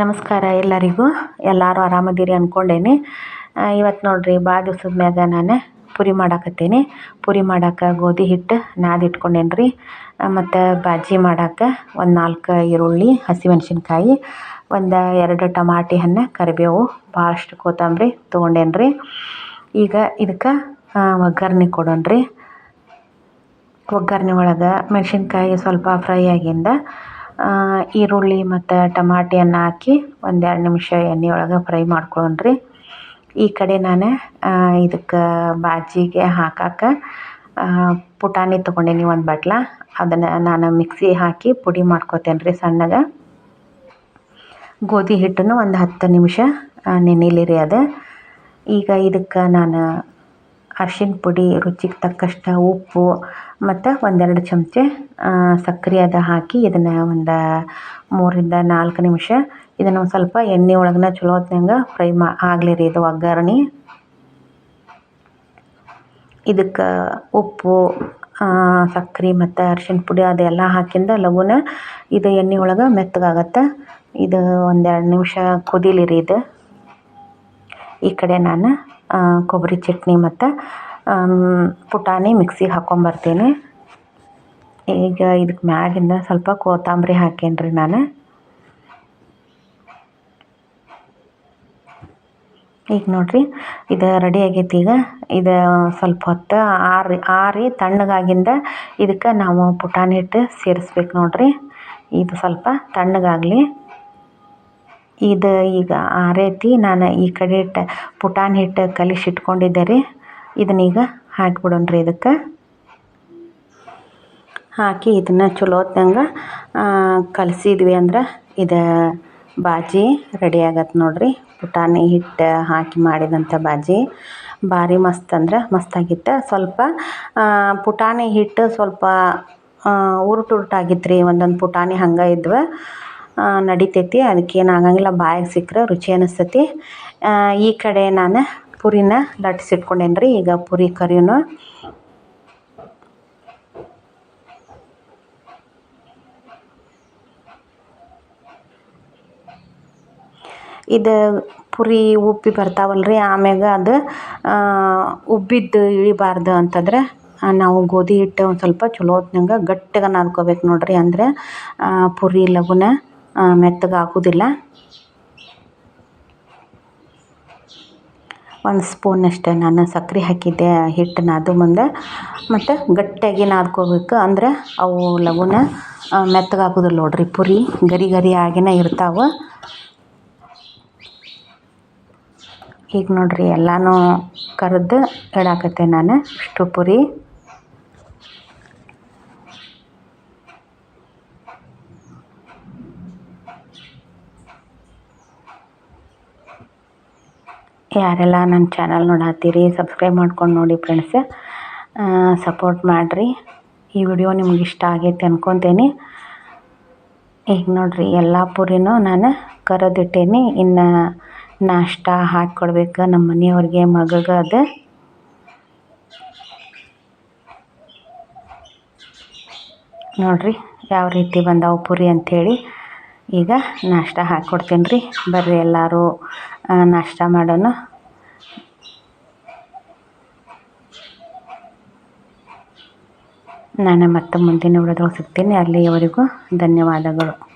ನಮಸ್ಕಾರ ಎಲ್ಲರಿಗೂ. ಎಲ್ಲರೂ ಆರಾಮದಿರಿ ಅಂದ್ಕೊಂಡೇನಿ ಇವತ್ತು ನೋಡಿರಿ ಭಾಳ ದಿವ್ಸದ ಮ್ಯಾಗ ನಾನು ಪುರಿ ಮಾಡಾಕತ್ತೀನಿ. ಪುರಿ ಮಾಡಾಕ ಗೋಧಿ ಹಿಟ್ಟು, ನಾದಿ ಇಟ್ಕೊಂಡೇನಿ ರೀ ಮತ್ತು ಬಾಜಿ ಮಾಡಾಕ ಒಂದು ನಾಲ್ಕು ಈರುಳ್ಳಿ, ಹಸಿಮೆಣ್ಸಿನ್ಕಾಯಿ, ಒಂದು ಎರಡು ಟಮಾಟಿ ಹಣ್ಣು, ಕರಿಬೇವು ಭಾಳಷ್ಟು ಕೊತ್ತಂಬರಿ ತೊಗೊಂಡೇನಿ ರೀ ಈಗ ಇದಕ್ಕೆ ಒಗ್ಗರ್ಣೆ ಕೊಡೋಣ ರೀ ಒಗ್ಗರಣೆ ಒಳಗೆ ಮೆಣಸಿನ್ಕಾಯಿ ಸ್ವಲ್ಪ ಫ್ರೈ ಆಗಿಂದ ಈರುಳ್ಳಿ ಮತ್ತು ಟಮಾಟಿಯನ್ನು ಹಾಕಿ ಒಂದೆರಡು ನಿಮಿಷ ಎಣ್ಣೆ ಒಳಗೆ ಫ್ರೈ ಮಾಡ್ಕೊಳ್ಳೋಣ ಈ ಕಡೆ ನಾನು ಇದಕ್ಕೆ ಬಾಜಿಗೆ ಹಾಕಕ್ಕೆ ಪುಟಾಣಿ ತೊಗೊಂಡೀನಿ ಒಂದು ಬಟ್ಲ. ಅದನ್ನು ನಾನು ಮಿಕ್ಸಿ ಹಾಕಿ ಪುಡಿ ಮಾಡ್ಕೊತೇನೆ ರೀ ಸಣ್ಣಗೆ. ಗೋಧಿ ಹಿಟ್ಟನ್ನು ಒಂದು ಹತ್ತು ನಿಮಿಷ ನೆನಿಲಿ ರೀ ಅದು. ಈಗ ಇದಕ್ಕೆ ನಾನು ಅರ್ಶಿಣ ಪುಡಿ, ರುಚಿಗೆ ತಕ್ಕಷ್ಟು ಉಪ್ಪು, ಮತ್ತು ಒಂದೆರಡು ಚಮಚ ಸಕ್ಕರೆ ಅದ ಹಾಕಿ ಇದನ್ನು ಒಂದು ಮೂರರಿಂದ ನಾಲ್ಕು ನಿಮಿಷ ಇದನ್ನು ಒಂದು ಸ್ವಲ್ಪ ಎಣ್ಣೆ ಒಳಗನ ಚಲೋ ಹೊತ್ನ್ಯಾಗ ಫ್ರೈ ಮಾ, ಆಗಲಿ ರೀ ಇದು ಒಗ್ಗರಣೆ. ಇದಕ್ಕೆ ಉಪ್ಪು ಸಕ್ಕರೆ ಮತ್ತು ಅರ್ಶಿಣ ಪುಡಿ ಅದೆಲ್ಲ ಹಾಕಿಂದ ಲಘುನ ಇದು ಎಣ್ಣೆ ಒಳಗೆ ಮೆತ್ತಗಾಗತ್ತೆ. ಇದು ಒಂದೆರಡು ನಿಮಿಷ ಕುದೀಲಿ ರೀ ಇದು. ಈ ಕಡೆ ನಾನು ಕೊಬ್ಬರಿ ಚಟ್ನಿ ಮತ್ತು ಪುಟಾಣಿ ಮಿಕ್ಸಿಗೆ ಹಾಕ್ಕೊಂಬರ್ತೀನಿ ಈಗ ಇದಕ್ಕೆ ಮ್ಯಾಗಿಂದ ಸ್ವಲ್ಪ ಕೊತ್ತಂಬರಿ ಹಾಕೇನಿ ರೀ ನಾನು. ಈಗ ನೋಡಿರಿ, ಇದು ರೆಡಿ ಆಗೈತಿ ಈಗ. ಇದು ಸ್ವಲ್ಪ ಹೊತ್ತು ಆರಿ ಆರಿ ತಣ್ಣಗಾಗಿಂದ ಇದಕ್ಕೆ ನಾವು ಪುಟಾಣಿ ಹಿಟ್ಟು ಸೇರಿಸ್ಬೇಕು ನೋಡಿರಿ. ಇದು ಸ್ವಲ್ಪ ತಣ್ಣಗಾಗಲಿ. ಇದು ಈಗ ಆರೈತಿ. ನಾನು ಈ ಕಡೆ ಇಟ್ಟ ಪುಟಾಣಿ ಹಿಟ್ಟು ಕಲಿಸಿ ಇಟ್ಕೊಂಡಿದ್ದೆ ರೀ. ಇದನ್ನೀಗ ರೀ ಇದಕ್ಕೆ. ಹಾಕಿ ಇದನ್ನು ಚಲೋ ಹೊತ್ನಂಗೆ ಕಲಸಿದ್ವಿ ಅಂದ್ರೆ ಇದು ಬಾಜಿ ರೆಡಿ ಆಗತ್ತೆ ನೋಡಿರಿ. ಪುಟಾಣಿ ಹಿಟ್ಟು ಹಾಕಿ ಮಾಡಿದಂಥ ಬಾಜಿ. ಭಾರಿ ಮಸ್ತ್ ಅಂದ್ರೆ ಮಸ್ತಾಗಿತ್ತು ಸ್ವಲ್ಪ ಪುಟಾಣಿ ಹಿಟ್ಟು ಸ್ವಲ್ಪ ಉರುಟು ಉರುಟಾಗಿತ್ತು ರೀ ಒಂದೊಂದು ಪುಟಾಣಿ ಹಂಗೆ ಇದ್ವು. ನಡಿತೈತಿ. ಅದಕ್ಕೇನು ಆಗಂಗಿಲ್ಲ, ಬಾಯಿಗೆ ಸಿಕ್ಕರೆ ರುಚಿ ಅನಿಸ್ತೈತಿ. ಈ ಕಡೆ ನಾನು ಪುರಿನ ಲಟ್ಸಿಟ್ಕೊಂಡೇನಿ ರೀ ಈಗ ಪುರಿ ಕರಿನು. ಇದು ಪುರಿ ಉಬ್ಬಿ ಬರ್ತಾವಲ್ಲ ರೀ ಆಮ್ಯಾಗ ಅದು ಉಬ್ಬಿದ್ದು ಇಳಿಬಾರ್ದು ಅಂತಂದ್ರೆ ನಾವು ಗೋಧಿ ಹಿಟ್ಟು ಒಂದು ಸ್ವಲ್ಪ ಚಲೋ ಹೊತ್ನಾಗ ಗಟ್ಟಿಗೆ ನಾದ್ಕೋಬೇಕು ನೋಡಿರಿ. ಅಂದರೆ ಪುರಿ ಲಘುನ ಮೆತ್ತಗೆ ಆಗೋದಿಲ್ಲ ಒಂದು ಸ್ಪೂನಷ್ಟು ನಾನು ಸಕ್ಕರೆ ಹಾಕಿದ್ದೆ, ಹಿಟ್ಟನ್ನ ಅದು ಮುಂದೆ. ಮತ್ತು ಗಟ್ಟಿಯಾಗಿ ನಾದ್ಕೋಬೇಕು ಅಂದ್ರೆ ಅವು ಲಘುನ ಮೆತ್ತಗೆ ಆಗೋದಿಲ್ಲ ನೋಡಿರಿ, ಪುರಿ ಗರಿ ಗರಿ ಆಗಿನೇ ಇರ್ತಾವೆ. ಈಗ ನೋಡಿರಿ, ಎಲ್ಲನೂ ಕರೆದು ಇಡಾಕತ್ತೆ ನಾನು, ಇಷ್ಟು ಪುರಿ. ಯಾರೆಲ್ಲ ನನ್ನ ಚಾನಲ್ ನೋಡತ್ತೀರಿ ಸಬ್ಸ್ಕ್ರೈಬ್ ಮಾಡ್ಕೊಂಡು ನೋಡಿ ಫ್ರೆಂಡ್ಸ್ ಸಪೋರ್ಟ್ ಮಾಡಿರಿ. ಈ ವಿಡಿಯೋ ನಿಮ್ಗೆ ಇಷ್ಟ ಆಗೈತೆ ಅಂದ್ಕೊತೇನೆ ಈಗ ನೋಡಿರಿ ಎಲ್ಲ ಪುರಿನೂ ನಾನು ಕರೆದಿಟ್ಟೇನಿ. ಇನ್ನು ನಾಷ್ಟ ಹಾಕ್ಕೊಡ್ಬೇಕು ನಮ್ಮ ಮನೆಯವ್ರಿಗೆ, ಮಗಗೆ ಅದು. ನೋಡಿರಿ, ಯಾವ ರೀತಿ ಬಂದಾವು ಪುರಿ ಅಂಥೇಳಿ ಈಗ ನಾಷ್ಟ ಹಾಕ್ಕೊಡ್ತೀನಿ ರೀ ಬರ್ರಿ ಎಲ್ಲರೂ. ನಾಷ್ಟ ಮಾಡೋಣ. ನಾನು ಮತ್ತೆ ಮುಂದಿನ ವಿಡಿಯೋದಾಗ ಸಿಗ್ತೀನಿ. ಅಲ್ಲಿಯವರೆಗೂ ಧನ್ಯವಾದಗಳು.